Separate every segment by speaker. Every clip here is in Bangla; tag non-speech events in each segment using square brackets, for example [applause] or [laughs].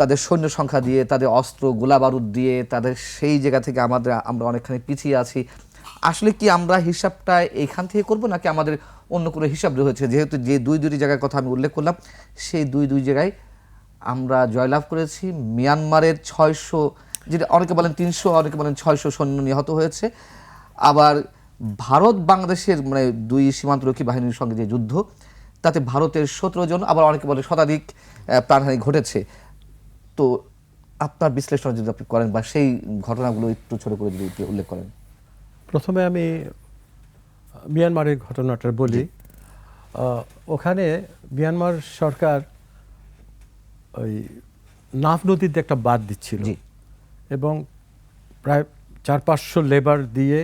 Speaker 1: তাদের সৈন্য সংখ্যা দিয়ে, তাদের অস্ত্র গোলা বারুদ দিয়ে, তাদের সেই জায়গা থেকে আমাদের, আমরা অনেকখানি পিছিয়ে আছি। আসলে কি আমরা হিসাবটা এইখান থেকে করব নাকি আমাদের অন্য কোনো হিসাব রয়েছে যেহেতু যে দুই দুটি জায়গার কথা আমি উল্লেখ করলাম, সেই দুই দুই জায়গায় আমরা জয়লাভ করেছি। মিয়ানমারের ছয়শো, যেটা অনেকে বলেন তিনশো, অনেকে বলেন ছয়শো সৈন্য নিহত হয়েছে। আবার ভারত বাংলাদেশের মানে দুই সীমান্তরক্ষী বাহিনীর সঙ্গে যে যুদ্ধ, তাতে ভারতের সতেরো জন, আবার অনেকে বলে শতাধিক প্রাণহানি ঘটেছে। তো আপনার বিশ্লেষণ যদি আপনি করেন বা সেই ঘটনাগুলো একটু ছোট করে যদি একটু উল্লেখ করেন।
Speaker 2: প্রথমে আমি মিয়ানমারের ঘটনাটা বলি। ওখানে মিয়ানমার সরকার ওই নাফ নদীতে একটা বাদ দিচ্ছিল। এবং প্রায় চার পাঁচশো লেবার দিয়ে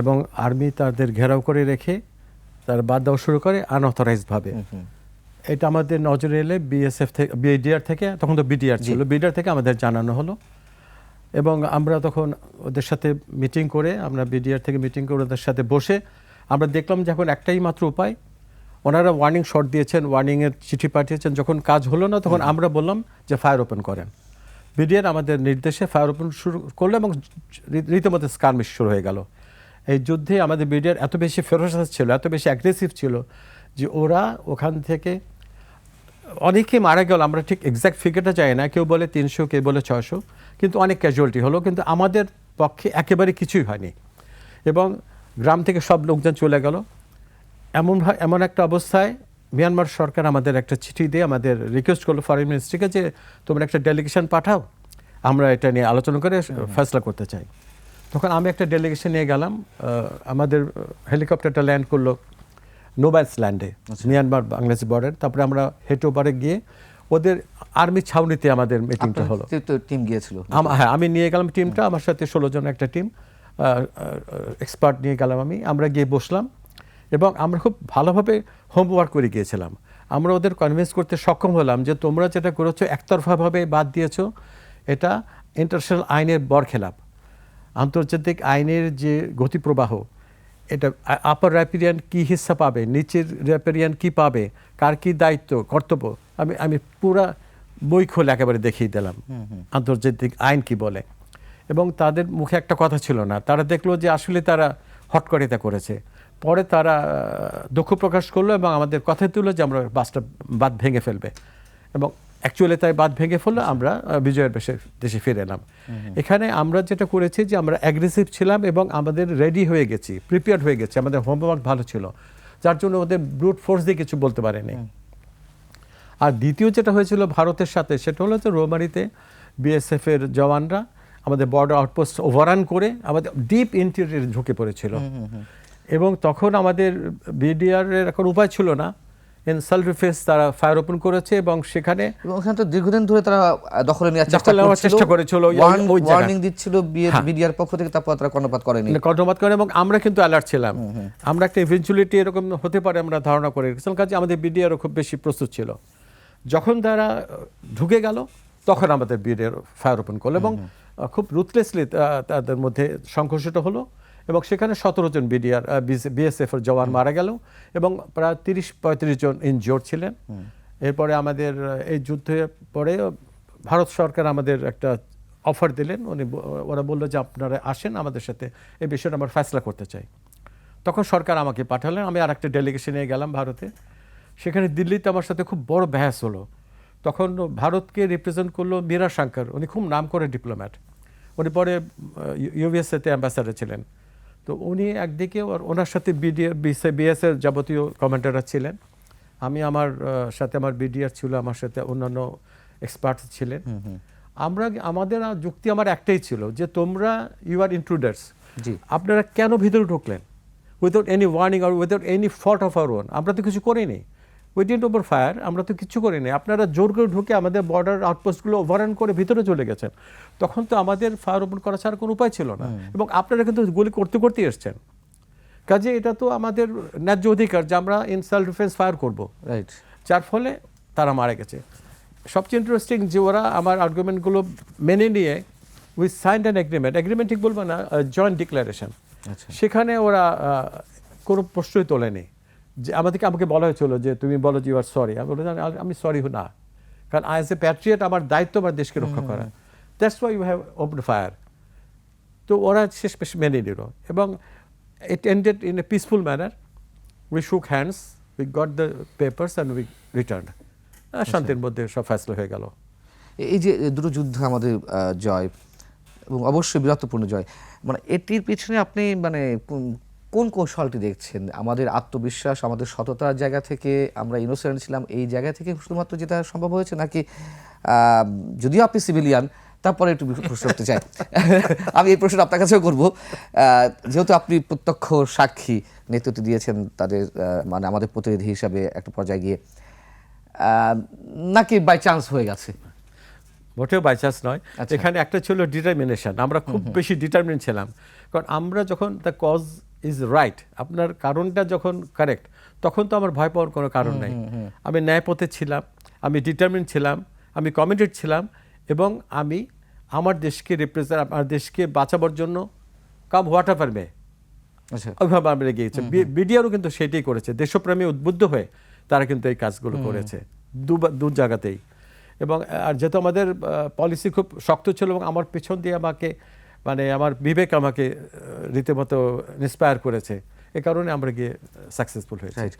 Speaker 2: এবং আর্মি তাদের ঘেরাও করে রেখে তারা বাদ দেওয়া শুরু করে আনঅথরাইজডভাবে এটা আমাদের নজরে এলে বিএসএফ থেকে বিডিআর থেকে তখন তো বিডিআর ছিল। বিডিআর থেকে আমাদের জানানো হলো। এবং আমরা তখন ওদের সাথে মিটিং করে আমরা বিডিআর থেকে মিটিং করে ওদের সাথে বসে আমরা দেখলাম যে এখন একটাই মাত্র উপায়। ওনারা ওয়ার্নিং শট দিয়েছেন ওয়ার্নিংয়ের চিঠি পাঠিয়েছেন। যখন কাজ হলো না তখন আমরা বললাম যে ফায়ার ওপেন করেন। বিডিআর আমাদের নির্দেশে ফায়ার ওপেন শুরু করল এবং রীতিমতো স্কার্মিশ শুরু হয়ে গেল। এই যুদ্ধে আমাদের বিডিআর এত বেশি ফেরোসাস ছিল এত বেশি অ্যাগ্রেসিভ ছিল যে ওরা ওখান থেকে অনেকে মারা গেল আমরা ঠিক এক্স্যাক্ট ফিগারটা চাই না কেউ বলে তিনশো কেউ বলে ছশো কিন্তু অনেক ক্যাজুয়ালিটি হলো কিন্তু আমাদের পক্ষে একেবারে কিছুই হয়নি। এবং গ্রাম থেকে সব লোকজন চলে গেল। এমন এমন একটা অবস্থায় মিয়ানমার সরকার আমাদের একটা চিঠি দিয়ে আমাদের রিকোয়েস্ট করল ফরেন মিনিস্ট্রিকে যে তোমরা একটা ডেলিগেশন পাঠাও আমরা এটা নিয়ে আলোচনা করে ফেসলা করতে চাই। তখন আমি একটা ডেলিগেশন নিয়ে গেলাম আমাদের হেলিকপ্টারটা ল্যান্ড করল। নোবাইলস ল্যান্ডে মিয়ানমার বাংলাদেশ বর্ডার তারপরে আমরা হেঁটে ওপারে গিয়ে ওদের আর্মি ছাউনিতে আমাদের মিটিংটা হলো।
Speaker 1: টিম গিয়েছিল।
Speaker 2: হ্যাঁ আমি নিয়ে গেলাম টিমটা আমার সাথে ষোলো জন একটা টিম এক্সপার্ট নিয়ে গেলাম আমি। আমরা গিয়ে বসলাম এবং আমরা খুব ভালোভাবে হোমওয়ার্ক করে গিয়েছিলাম। আমরা ওদের কনভিন্স করতে সক্ষম হলাম যে তোমরা যেটা করেছ একতরফাভাবে বাদ দিয়েছ এটা ইন্টারন্যাশনাল আইনের বরখেলাপ। আন্তর্জাতিক আইনের যে গতিপ্রবাহ এটা আপার র্যাপিরিয়ান কি হিস্সা পাবে? নিচের র্যাপিরিয়ান কি পাবে? কার কি দায়িত্ব কর্তব্য? আমি আমি পুরা বই খোলে একেবারে দেখিয়ে দিলাম। আন্তর্জাতিক আইন কি বলে? এবং তাদের মুখে একটা কথা ছিল না। তারা দেখল যে আসলে তারা হট করে করেছে। পরে তারা দুঃখ প্রকাশ করল এবং আমাদের কথায় তুললো যে আমরা বাসটা বাদ ভেঙে ফেলবে। এবং অ্যাকচুয়ালি তাই বাদ ভেঙে ফেলল আমরা বিজয়ের বেশে দেশে ফিরে এলাম। এখানে আমরা যেটা করেছি যে আমরা অ্যাগ্রেসিভ ছিলাম এবং আমাদের রেডি হয়ে গেছি প্রিপেয়ার্ড হয়ে গেছি আমাদের হোমওয়ার্ক ভালো ছিল। যার জন্য ওদের ব্রুট ফোর্স দিয়ে কিছু বলতে পারেনি। আর দ্বিতীয় যেটা হয়েছিল ভারতের সাথে সেটা হলো যে রোমারিতে বিএসএফ এর জওয়ানরা আমাদের বর্ডার আউটপোস্ট ওভারান করে আমাদের ডিপ ইন্টেরিয়র ঢুকে পড়েছিল। এবং তখন আমাদের বিডিআর এর এখন উপায় ছিল না। তারা ফায়ার ওপেন করেছে এবং সেখানে
Speaker 1: এবং ওখানে তো দীর্ঘদিন ধরে তারা দখলে নেওয়ার চেষ্টা করছিল।
Speaker 2: চেষ্টা করেছিল।
Speaker 1: ওয়ার্নিং দিচ্ছিল
Speaker 2: হ্যাঁ।
Speaker 1: বিডিআর পক্ষ থেকে তারপর তারা কর্ণপাত করেনি।
Speaker 2: কর্ণপাত করেন এবং আমরা কিন্তু অ্যালার্ট ছিলাম। আমরা একটা ইভেঞ্চুয়ালিটি এরকম হতে পারে আমরা ধারণা করে রেখেছিলাম কাজে আমাদের বিডিআরও খুব বেশি প্রস্তুত ছিল। যখন তারা ঢুকে গেল তখন আমাদের বিডিআর ফায়ার ওপেন করল এবং খুব রুথলেসলি তাদের মধ্যে সংঘর্ষটা হলো। এবং সেখানে সতেরো জন বিডিআর বিএসএফ এর জওয়ান মারা গেল এবং প্রায় তিরিশ পঁয়ত্রিশ জন ইনজোর ছিলেন। এরপরে আমাদের এই যুদ্ধে পরে ভারত সরকার আমাদের একটা অফার দিলেন। উনি ওরা বলল যে আপনারা আসেন আমাদের সাথে এই বিষয়টা আমরা ফ্যাসলা করতে চাই। তখন সরকার আমাকে পাঠালেন। আমি আর একটা ডেলিগেশন গেলাম ভারতে। সেখানে দিল্লিতে আমার সাথে খুব বড় ব্যাস হলো। তখন ভারতকে রিপ্রেজেন্ট করল মীরা শঙ্কর। উনি খুব নাম করে ডিপ্লোম্যাট উনি পরে ইউএসএতে অ্যাম্বাসাডার ছিলেন। তো উনি একদিকে ওনার সাথে বিডিআর বিএসের যাবতীয় কমান্ডাররা ছিলেন। আমি আমার সাথে আমার বিডিআর ছিল আমার সাথে অন্যান্য এক্সপার্ট ছিলেন। আমরা আমাদের যুক্তি আমার একটাই ছিল যে তোমরা ইউ আর ইন্ট্রুডার্স
Speaker 1: জি।
Speaker 2: আপনারা কেন ভিতরে ঢুকলেন? Without any warning R without any fault of our own আমরা তো কিছু করিনি। উই ডিন্ট ওভার ফায়ার আমরা তো কিছু করিনি। আপনারা জোর করে ঢুকে আমাদের বর্ডার আউটপোস্টগুলো ওভাররান করে ভিতরে চলে গেছেন। তখন তো আমাদের ফায়ার ওপেন করা ছাড়া কোনো উপায় ছিল না। এবং আপনারা কিন্তু গুলি করতে করতে এসছেন। কাজে এটা তো আমাদের ন্যায্য অধিকার যে আমরা ইন সেলফ ডিফেন্স ফায়ার করব।
Speaker 1: রাইট
Speaker 2: যার ফলে তারা মারা গেছে। সবচেয়ে ইন্টারেস্টিং যে ওরা আমার আর্গুমেন্টগুলো মেনে নিয়ে we signed an agreement agreement ঠিক বলব না জয়েন্ট ডিক্লারেশন
Speaker 1: আচ্ছা।
Speaker 2: সেখানে ওরা কোনো প্রশ্নই তোলেনি। যে আমাদেরকে আমাকে বলা হয়েছিল যে তুমি বলো যে ইউ আর সরি আমি "আমি- আমি সরি না। কারণ আই এস এ প্যাট্রিয়ট আমার দায়িত্ব আমার দেশকে রক্ষা করা। That's why you have open fire তো ওরা শেষ পেশ মেনে নিল এবং it ended in a peaceful manner we shook hands we got the papers and we return শান্তির মধ্যে সব ফ্যাসলা হয়ে গেল।
Speaker 1: এই যে দুটো যুদ্ধ আমাদের জয় এবং অবশ্যই বীরত্বপূর্ণ জয়। মানে এটির পিছনে আপনি মানে কোন- কৌশলটি দেখছেন? আমাদের আত্মবিশ্বাস আমাদের সততার জায়গা থেকে আমরা ইনোসেন্ট ছিলাম এই জায়গা থেকে শুধুমাত্র যেটা সম্ভব হয়েছে নাকি যদিও আপনি সিভিলিয়ান তারপরে একটু প্রশ্ন করতে চাই। [laughs] আমি এই প্রশ্ন আপনার কাছেও করব। যেহেতু আপনি প্রত্যক্ষ সাক্ষী নেতৃত্ব দিয়েছেন তাদের মানে আমাদের প্রতিনিধি হিসাবে একটা পর্যায়ে গিয়ে নাকি বাই চান্স হয়ে গেছে?
Speaker 2: মোটেও বাই চান্স নয়।
Speaker 1: আচ্ছা।
Speaker 2: এখানে একটা ছিল ডিটারমিনেশন আমরা খুব বেশি ডিটারমিন ছিলাম। কারণ আমরা যখন দ্য কজ ইজ রাইট আপনার কারণটা যখন কারেক্ট তখন তো আমার ভয় পাওয়ার কোনো কারণ নাই। আমি ন্যায়পথে ছিলাম আমি ডিটারমিন ছিলাম আমি কমিটেড ছিলাম এবং আমি আমার দেশকে রিপ্রেজেন্ট আমার দেশকে বাঁচাবার জন্য কাম হোয়াট এভার মে ওইভাবে আমরা গিয়েছি বিডিআরও কিন্তু সেটাই করেছে। দেশপ্রেমী উদ্বুদ্ধ হয়ে তারা কিন্তু এই কাজগুলো করেছে। দু দু জায়গাতেই। এবং আর যেহেতু আমাদের পলিসি খুব শক্ত ছিল এবং আমার পেছন দিয়ে আমাকে মানে আমার বিবেক আমাকে রীতিমতো ইন্সপায়ার করেছে। এ কারণে আমরা গিয়ে সাকসেসফুল হয়েছি।